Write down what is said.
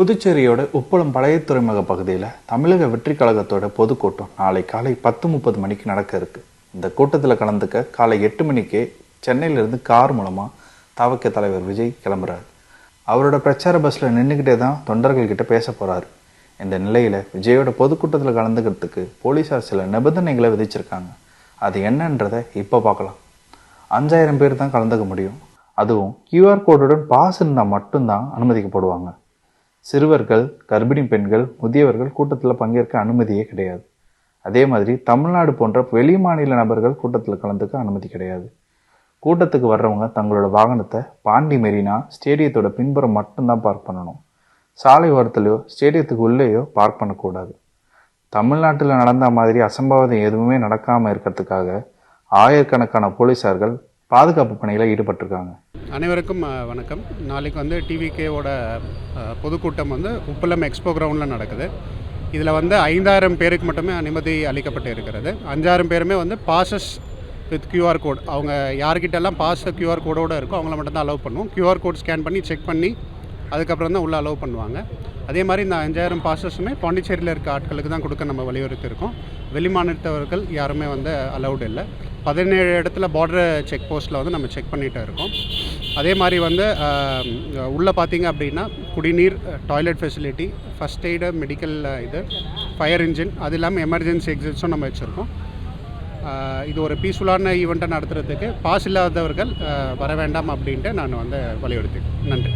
புதுச்சேரியோட உப்பளம் பழைய துறைமுக பகுதியில் தமிழக வெற்றி கழகத்தோட பொதுக்கூட்டம் நாளை காலை பத்து முப்பது மணிக்கு நடக்க இருக்கு. இந்த கூட்டத்தில் கலந்துக்க காலை எட்டு மணிக்கே சென்னையிலிருந்து கார் மூலமாக தவக்க தலைவர் விஜய் கிளம்புறாரு. அவரோட பிரச்சார பஸ்ஸில் நின்றுக்கிட்டே தான் தொண்டர்கள் கிட்ட பேச போகிறாரு இந்த நிலையில் விஜயோட பொதுக்கூட்டத்தில் கலந்துக்கிறதுக்கு போலீசார் சில நிபந்தனைகளை விதிச்சிருக்காங்க. அது என்னன்றதை இப்போ பார்க்கலாம். அஞ்சாயிரம் பேர் தான் கலந்துக்க முடியும். அதுவும் கியூஆர் கோடுடன் பாஸ் இருந்தால் மட்டும்தான் அனுமதிக்கப்படுவாங்க. சிறுவர்கள் கர்ப்பிணி பெண்கள் முதியவர்கள் கூட்டத்தில் பங்கேற்க அனுமதியே கிடையாது. அதே மாதிரி தமிழ்நாடு போன்ற வெளி மாநில நபர்கள் கூட்டத்தில் கலந்துக்க அனுமதி கிடையாது. கூட்டத்துக்கு வர்றவங்க தங்களோட வாகனத்தை பாண்டி மெரினா ஸ்டேடியத்தோட பின்புறம் மட்டும்தான் பார்க் பண்ணணும். சாலை ஓரத்துலையோ ஸ்டேடியத்துக்கு உள்ளேயோ பார்க் பண்ணக்கூடாது. தமிழ்நாட்டில் நடந்த மாதிரி அசம்பாவிதம் எதுவுமே நடக்காமல் இருக்கிறதுக்காக ஆயிரக்கணக்கான போலீசார்கள் பாதுகாப்பு பணியில் ஈடுபட்டிருக்காங்க. அனைவருக்கும் வணக்கம். நாளைக்கு வந்து டிவிகேவோட பொதுக்கூட்டம் வந்து உப்பளம் எக்ஸ்போ கிரவுண்டில் நடக்குது. இதில் வந்து ஐந்தாயிரம் பேருக்கு மட்டுமே அனுமதி அளிக்கப்பட்டு இருக்கிறது. அஞ்சாயிரம் பேருமே வந்து பாசஸ் வித் கியூஆர் கோட் அவங்க யார்கிட்டெல்லாம் பாஸ் கியூஆர் கோடோடு இருக்கோ அவங்கள மட்டும்தான் அலோவ் பண்ணுவோம். கியூஆர் கோட் ஸ்கேன் பண்ணி செக் பண்ணி அதுக்கப்புறம் தான் உள்ளே அலோவ் பண்ணுவாங்க. அதே மாதிரி இந்த அஞ்சாயிரம் பாசஸுமே பாண்டிச்சேரியில் இருக்க ஆட்களுக்கு தான் கொடுக்க நம்ம வலியுறுத்தியிருக்கோம். வெளி வெளிமாநிலத்தவர்கள் யாருமே வந்து அலௌடு இல்லை. பதினேழு இடத்துல பார்டர் செக் போஸ்ட்டில் வந்து நம்ம செக் பண்ணிகிட்டு இருக்கோம். அதே மாதிரி வந்து உள்ளே பார்த்தீங்க அப்படின்னா குடிநீர் toilet facility first aid medical இது ஃபயர் இன்ஜின் அது இல்லாமல் எமர்ஜென்சி எக்ஸிட்ஸும் நம்ம வச்சுருக்கோம். இது ஒரு பீஸ்ஃபுல்லான ஈவெண்ட்டை நடத்துகிறதுக்கு பாஸ் இல்லாதவர்கள் வர வேண்டாம் அப்படின்ட்டு நான் வந்து வலியுறுத்தி நன்றி.